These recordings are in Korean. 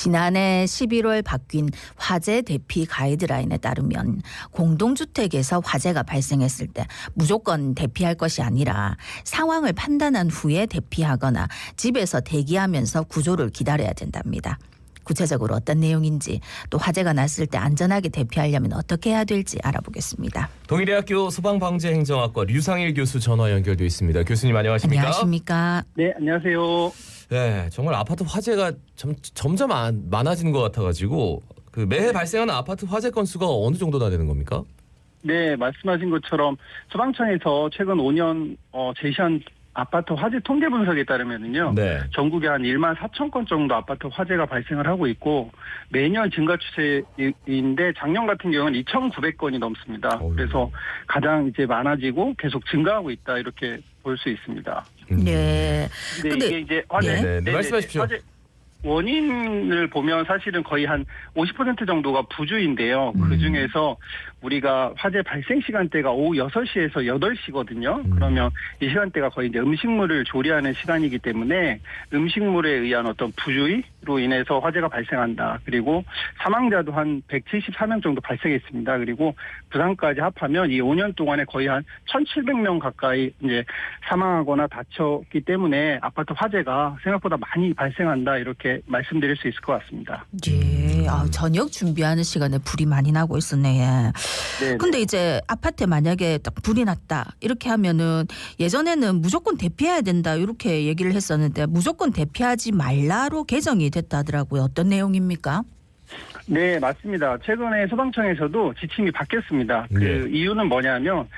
지난해 11월 바뀐 화재 대피 가이드라인에 따르면 공동주택에서 화재가 발생했을 때 무조건 대피할 것이 아니라 상황을 판단한 후에 대피하거나 집에서 대기하면서 구조를 기다려야 된답니다. 구체적으로 어떤 내용인지 또 화재가 났을 때 안전하게 대피하려면 어떻게 해야 될지 알아보겠습니다. 동일대학교 소방방재행정학과 류상일 교수 전화 연결돼 있습니다. 교수님 안녕하십니까? 안녕하십니까? 네, 안녕하세요. 네, 정말 아파트 화재가 점, 점점 안- 많아지는 것 같아가지고 그 매해 발생하는 아파트 화재 건수가 어느 정도나 되는 겁니까? 네, 말씀하신 것처럼 소방청에서 최근 5년 어, 제시한 아파트 화재 통계 분석에 따르면은요. 네. 전국에 한 1만 4천 건 정도 아파트 화재가 발생을 하고 있고 매년 증가 추세인데 작년 같은 경우는 2,900건이 넘습니다. 어휴. 그래서 가장 이제 많아지고 계속 증가하고 있다 이렇게 볼 수 있습니다. 음. 네. 근데, 근데- 이게 이제 화재 네, 네, 네, 네네네. 말씀하십시오. 화재 원인을 보면 사실은 거의 한 50% 정도가 부주인데요. 음. 그 중에서 우리가 화재 발생 시간대가 오후 6시에서 8시거든요. 음. 그러면 이 시간대가 거의 이제 음식물을 조리하는 시간이기 때문에 음식물에 의한 어떤 부주의로 인해서 화재가 발생한다. 그리고 사망자도 한 174명 정도 발생했습니다. 그리고 부상까지 합하면 이 5년 동안에 거의 한 1,700명 가까이 이제 사망하거나 다쳤기 때문에 아파트 화재가 생각보다 많이 발생한다. 이렇게 말씀드릴 수 있을 것 같습니다. 예. 아, 저녁 준비하는 시간에 불이 많이 나고 있었네. 예. 네. 근데 이제 아파트에 만약에 딱 불이 났다 이렇게 하면은 예전에는 무조건 대피해야 된다 이렇게 얘기를 했었는데 무조건 대피하지 말라로 개정이 됐다 하더라고요. 어떤 내용입니까? 네, 맞습니다. 최근에 소방청에서도 지침이 바뀌었습니다. 그 네. 이유는 뭐냐면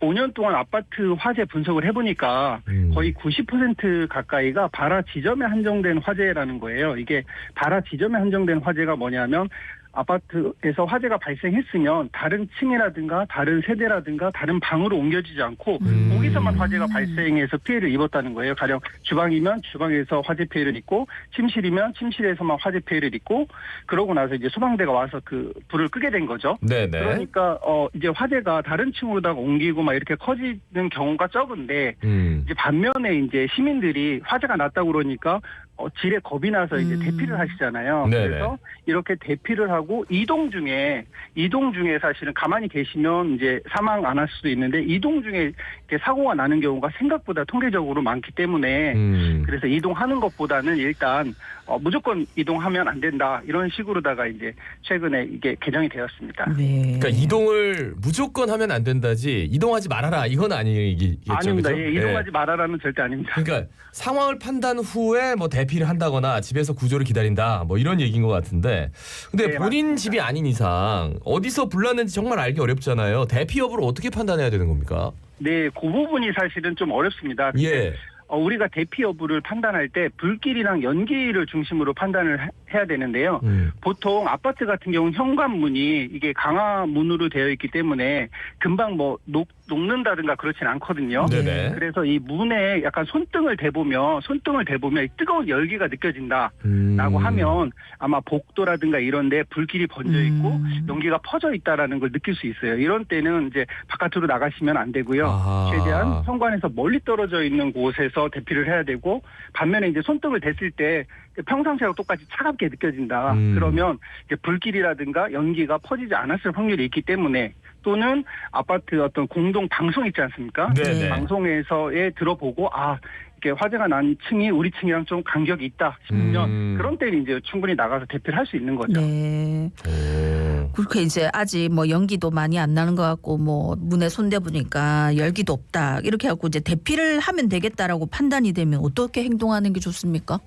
5년 동안 아파트 화재 분석을 해보니까 음. 거의 90% 가까이가 발화 지점에 한정된 화재라는 거예요. 이게 발화 지점에 한정된 화재가 뭐냐면 아파트에서 화재가 발생했으면 다른 층이라든가 다른 세대라든가 다른 방으로 옮겨지지 않고 음. 거기서만 화재가 발생해서 피해를 입었다는 거예요. 가령 주방이면 주방에서 화재 피해를 입고 침실이면 침실에서만 화재 피해를 입고 그러고 나서 이제 소방대가 와서 그 불을 끄게 된 거죠. 네네. 그러니까 어 이제 화재가 다른 층으로다가 옮기고 막 이렇게 커지는 경우가 적은데 음. 이제 반면에 이제 시민들이 화재가 났다고 그러니까 어, 질에 겁이 나서 이제 음. 대피를 하시잖아요. 네네. 그래서 이렇게 대피를 하고 이동 중에 이동 중에 사실은 가만히 계시면 이제 사망 안 할 수도 있는데 이동 중에 이렇게 사고가 나는 경우가 생각보다 통계적으로 많기 때문에 음. 그래서 이동하는 것보다는 일단 어, 무조건 이동하면 안 된다 이런 식으로다가 이제 최근에 이게 개정이 되었습니다. 네. 그러니까 이동을 무조건 하면 안 된다지 이동하지 말아라 이건 아니겠죠. 아닙니다. 그죠? 예, 이동하지 말아라는 절대 아닙니다. 그러니까 상황을 판단 후에 뭐 대피 를 한다거나 집에서 구조를 기다린다 뭐 이런 얘기인 것 같은데 근데 네, 본인 맞습니다. 집이 아닌 이상 어디서 불났는지 정말 알기 어렵잖아요 대피 여부를 어떻게 판단해야 되는 겁니까? 네, 그 부분이 사실은 좀 어렵습니다. 예. 어, 우리가 대피 여부를 판단할 때 불길이랑 연기를 중심으로 판단을 해- 해야 되는데요. 음. 보통 아파트 같은 경우는 현관문이 이게 강화문으로 되어 있기 때문에 금방 뭐 녹, 녹는다든가 그렇진 않거든요. 네네. 그래서 이 문에 약간 손등을 대보면 손등을 대보면 뜨거운 열기가 느껴진다. 음. 라고 하면 아마 복도라든가 이런데 불길이 번져 있고 음. 연기가 퍼져 있다라는 걸 느낄 수 있어요. 이런 때는 이제 바깥으로 나가시면 안 되고요. 아하. 최대한 현관에서 멀리 떨어져 있는 곳에서 대피를 해야 되고 반면에 이제 손등을 댔을 때그 평상시하고 똑같이 차갑게 느껴진다. 음. 그러면 불길이라든가 연기가 퍼지지 않았을 확률이 있기 때문에 또는 아파트 어떤 공동 방송 있지 않습니까? 네네. 방송에서에 들어보고 아 이렇게 화재가 난 층이 우리 층이랑 좀 간격이 있다 싶으면 음. 그런 때는 이제 충분히 나가서 대피를 할 수 있는 거죠. 네. 오. 그렇게 이제 아직 뭐 연기도 많이 안 나는 것 같고 뭐 문에 손 대 보니까 열기도 없다 이렇게 하고 이제 대피를 하면 되겠다라고 판단이 되면 어떻게 행동하는 게 좋습니까?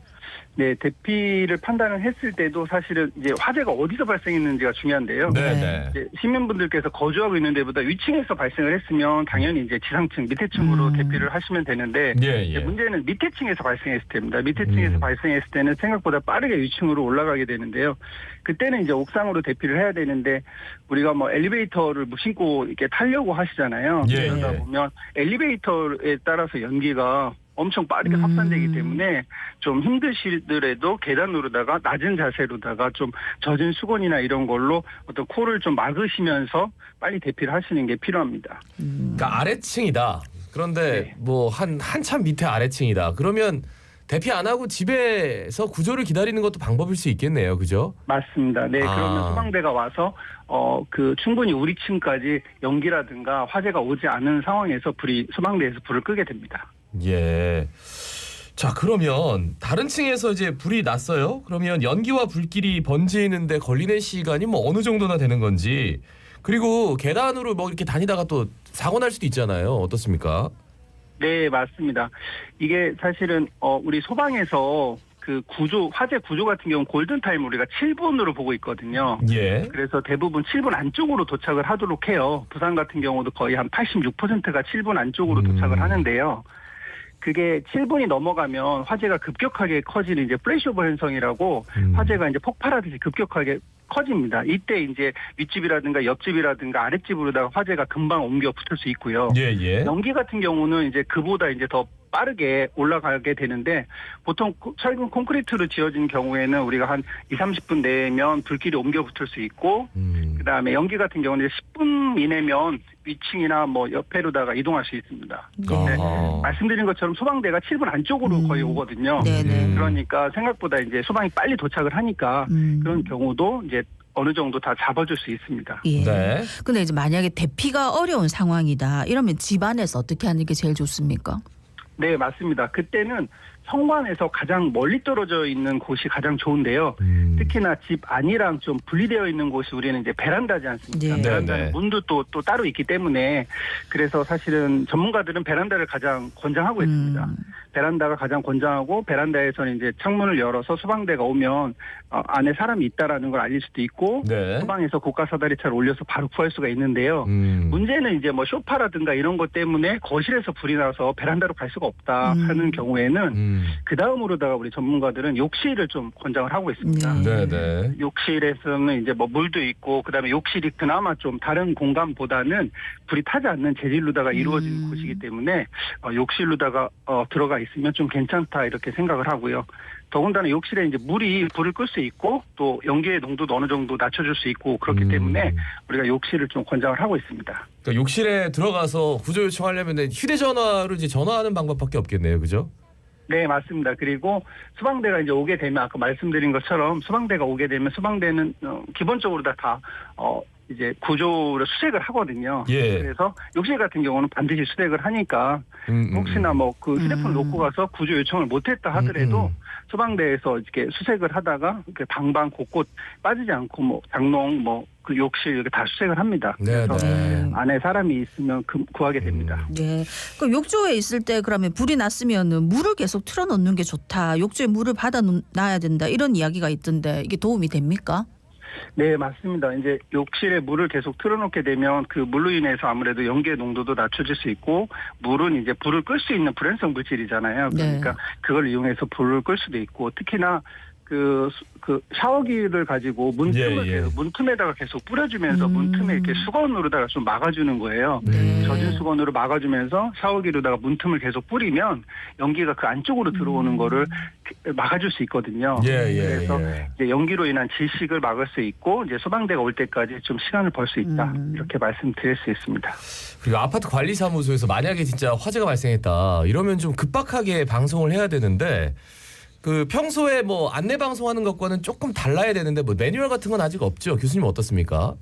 네, 대피를 판단을 했을 때도 사실은 이제 화재가 어디서 발생했는지가 중요한데요. 네네. 이제 시민분들께서 거주하고 있는 데보다 위층에서 발생을 했으면 당연히 이제 지상층, 밑에 층으로 음. 대피를 하시면 되는데 예 예. 문제는 밑에 층에서 발생했을 때입니다. 밑에 층에서 음. 발생했을 때는 생각보다 빠르게 위층으로 올라가게 되는데요. 그때는 이제 옥상으로 대피를 해야 되는데 우리가 뭐 엘리베이터를 무심코 이렇게 타려고 하시잖아요. 예, 그러다 예. 보면 엘리베이터에 따라서 연기가 엄청 빠르게 음. 확산되기 때문에 좀 힘드시더라도 계단으로다가 낮은 자세로다가 좀 젖은 수건이나 이런 걸로 어떤 코를 좀 막으시면서 빨리 대피를 하시는 게 필요합니다. 음. 그러니까 아래층이다. 그런데 네. 뭐한 한참 밑에 아래층이다. 그러면 대피 안 하고 집에서 구조를 기다리는 것도 방법일 수 있겠네요. 그죠? 맞습니다. 네, 아. 그러면 소방대가 와서 어 그 충분히 우리 층까지 연기라든가 화재가 오지 않은 상황에서 불이 소방대에서 불을 끄게 됩니다. 예. 자, 그러면 다른 층에서 이제 불이 났어요. 그러면 연기와 불길이 번지는데 걸리는 시간이 뭐 어느 정도나 되는 건지 그리고 계단으로 뭐 이렇게 다니다가 또 사고 날 수도 있잖아요. 어떻습니까? 네, 맞습니다. 이게 사실은 어 우리 소방에서 그 구조 화재 구조 같은 경우 는 골든 타임 우리가 7분으로 보고 있거든요. 예. 그래서 대부분 7분 안쪽으로 도착을 하도록 해요. 부산 같은 경우도 거의 한 86%가 7분 안쪽으로 음. 도착을 하는데요. 그게 7분이 넘어가면 화재가 급격하게 커지는 이제 플래시오버 현상이라고 음. 화재가 이제 폭발하듯이 급격하게 커집니다. 이때 이제 윗집이라든가 옆집이라든가 아랫집으로다가 화재가 금방 옮겨 붙을 수 있고요. 예, 예. 연기 같은 경우는 이제 그보다 이제 더 빠르게 올라가게 되는데 보통 코- 철근 콘크리트로 지어진 경우에는 우리가 한 2, 30분 내면 불길이 옮겨 붙을 수 있고 음. 그다음에 연기 같은 경우는 이제 10분 이내면 위층이나 뭐 옆에로다가 이동할 수 있습니다. 네. 말씀드린 것처럼 소방대가 7분 안쪽으로 음. 거의 오거든요. 네네. 음. 그러니까 생각보다 이제 소방이 빨리 도착을 하니까 음. 그런 경우도 이제 어느 정도 다 잡아줄 수 있습니다. 예. 네. 근데 이제 만약에 대피가 어려운 상황이다. 이러면 집안에서 어떻게 하는 게 제일 좋습니까? 네, 맞습니다. 그때는 성관에서 가장 멀리 떨어져 있는 곳이 가장 좋은데요. 음. 특히나 집 안이랑 좀 분리되어 있는 곳이 우리는 이제 베란다지 않습니까? 네. 베란다는 네, 네. 문도 또, 또 따로 있기 때문에 그래서 사실은 전문가들은 베란다를 가장 권장하고 있습니다. 음. 베란다가 가장 권장하고 베란다에서는 이제 창문을 열어서 소방대가 오면 어, 안에 사람이 있다라는 걸 알릴 수도 있고 네. 소방에서 고가 사다리차를 올려서 바로 구할 수가 있는데요. 음. 문제는 이제 뭐 쇼파라든가 이런 것 때문에 거실에서 불이 나서 베란다로 갈 수가 없다 음. 하는 경우에는 음. 그 다음으로다가 우리 전문가들은 욕실을 좀 권장을 하고 있습니다. 네. 네, 네. 욕실에서는 이제 뭐 물도 있고 그다음에 욕실이 그나마 좀 다른 공간보다는 불이 타지 않는 재질로다가 이루어진 음. 곳이기 때문에 어, 욕실로다가 어, 들어가 있으면 좀 괜찮다 이렇게 생각을 하고요. 더군다나 욕실에 이제 물이 불을 끌 수 있고 또 연기의 농도도 어느 정도 낮춰줄 수 있고 그렇기 음. 때문에 우리가 욕실을 좀 권장을 하고 있습니다. 그러니까 욕실에 들어가서 구조 요청하려면 휴대전화로 이제 전화하는 방법밖에 없겠네요. 그죠? 네, 맞습니다. 그리고 소방대가 이제 오게 되면 아까 말씀드린 것처럼 소방대가 오게 되면 소방대는 어, 기본적으로 다, 다 어, 이제 구조를 수색을 하거든요. 예. 그래서 욕실 같은 경우는 반드시 수색을 하니까 음, 음, 혹시나 뭐 그 휴대폰을 음. 놓고 가서 구조 요청을 못했다 하더라도 음, 음. 소방대에서 이렇게 수색을 하다가 이렇게 방방 곳곳 빠지지 않고 뭐 장롱 뭐 그 욕실 이렇게 다 수색을 합니다. 네, 그래서 네. 안에 사람이 있으면 그, 구하게 됩니다. 네. 그 욕조에 있을 때 그러면 불이 났으면은 물을 계속 틀어놓는 게 좋다. 욕조에 물을 받아 놔야 된다. 이런 이야기가 있던데 이게 도움이 됩니까? 네, 맞습니다. 이제 욕실에 물을 계속 틀어놓게 되면 그 물로 인해서 아무래도 연기의 농도도 낮춰질 수 있고 물은 이제 불을 끌 수 있는 불연성 물질이잖아요. 네. 그러니까 그걸 이용해서 불을 끌 수도 있고 특히나 그, 수- 그 샤워기를 가지고 문틈을 예, 예. 계속 문틈에다가 계속 뿌려주면서 음. 문틈에 이렇게 수건으로다가 좀 막아주는 거예요. 네. 젖은 수건으로 막아주면서 샤워기로다가 문틈을 계속 뿌리면 연기가 그 안쪽으로 들어오는 음. 거를 막아줄 수 있거든요. 예, 예, 그래서 예. 이제 연기로 인한 질식을 막을 수 있고 이제 소방대가 올 때까지 좀 시간을 벌 수 있다 음. 이렇게 말씀드릴 수 있습니다. 그리고 아파트 관리사무소에서 만약에 진짜 화재가 발생했다 이러면 좀 급박하게 방송을 해야 되는데 그 평소에 뭐 안내 방송하는 것과는 조금 달라야 되는데 뭐 매뉴얼 같은 건 아직 없죠. 교수님 어떻습니까?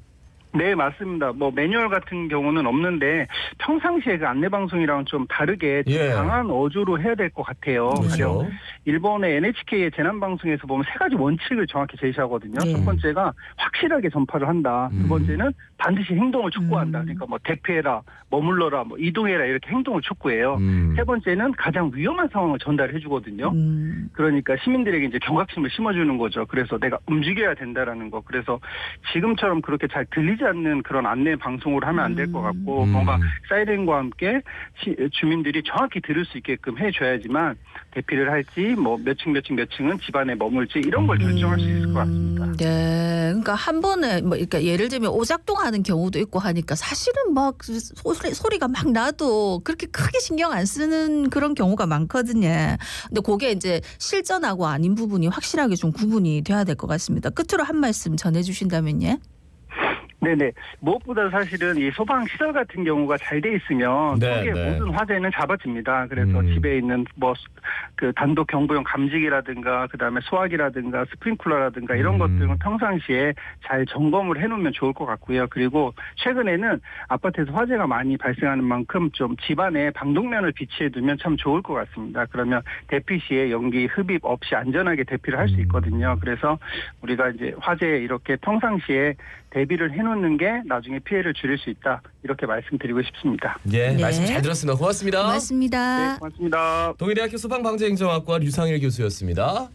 네 맞습니다. 뭐 매뉴얼 같은 경우는 없는데 평상시에 그 안내 방송이랑 좀 다르게 좀 예. 강한 어조로 해야 될 것 같아요. 그렇죠. 일본의 NHK의 재난 방송에서 보면 세 가지 원칙을 정확히 제시하거든요. 예. 첫 번째가 확실하게 전파를 한다. 음. 두 번째는 반드시 행동을 촉구한다. 음. 그러니까 뭐 대피해라, 머물러라, 뭐 이동해라 이렇게 행동을 촉구해요. 음. 세 번째는 가장 위험한 상황을 전달해 주거든요. 음. 그러니까 시민들에게 이제 경각심을 심어주는 거죠. 그래서 내가 움직여야 된다라는 거. 그래서 지금처럼 그렇게 잘 들리지 않는 그런 안내 방송을 하면 안 될 것 같고 음. 뭔가 사이렌과 함께 시- 주민들이 정확히 들을 수 있게끔 해줘야지만 대피를 할지 뭐 몇 층 몇 층 몇 층은 집안에 머물지 이런 걸 결정할 수 있을 것 같습니다. 음, 네. 그러니까 한 번에 뭐 그러니까 예를 들면 오작동하는 경우도 있고 하니까 사실은 막 소리, 소리가 막 나도 그렇게 크게 신경 안 쓰는 그런 경우가 많거든요. 근데 그게 이제 실전하고 아닌 부분이 확실하게 좀 구분이 돼야 될 것 같습니다. 끝으로 한 말씀 전해 주신다면요. 네네. 무엇보다 사실은 이 소방 시설 같은 경우가 잘 돼 있으면 네, 속의 네. 모든 화재는 잡아집니다. 그래서 음. 집에 있는 뭐 그 단독 경보용 감지기라든가 그다음에 소화기라든가 스프링클러라든가 이런 음. 것들은 평상시에 잘 점검을 해놓으면 좋을 것 같고요. 그리고 최근에는 아파트에서 화재가 많이 발생하는 만큼 좀 집안에 방독면을 비치해두면 참 좋을 것 같습니다. 그러면 대피 시에 연기 흡입 없이 안전하게 대피를 할수 음. 있거든요. 그래서 우리가 이제 화재에 이렇게 평상시에 대비를 해놓는 게 나중에 피해를 줄일 수 있다 이렇게 말씀드리고 싶습니다. 예, 네. 말씀 잘 들었습니다. 고맙습니다. 고맙습니다. 네, 고맙습니다. 동일대학교 소방방재행정학과 류상일 교수였습니다.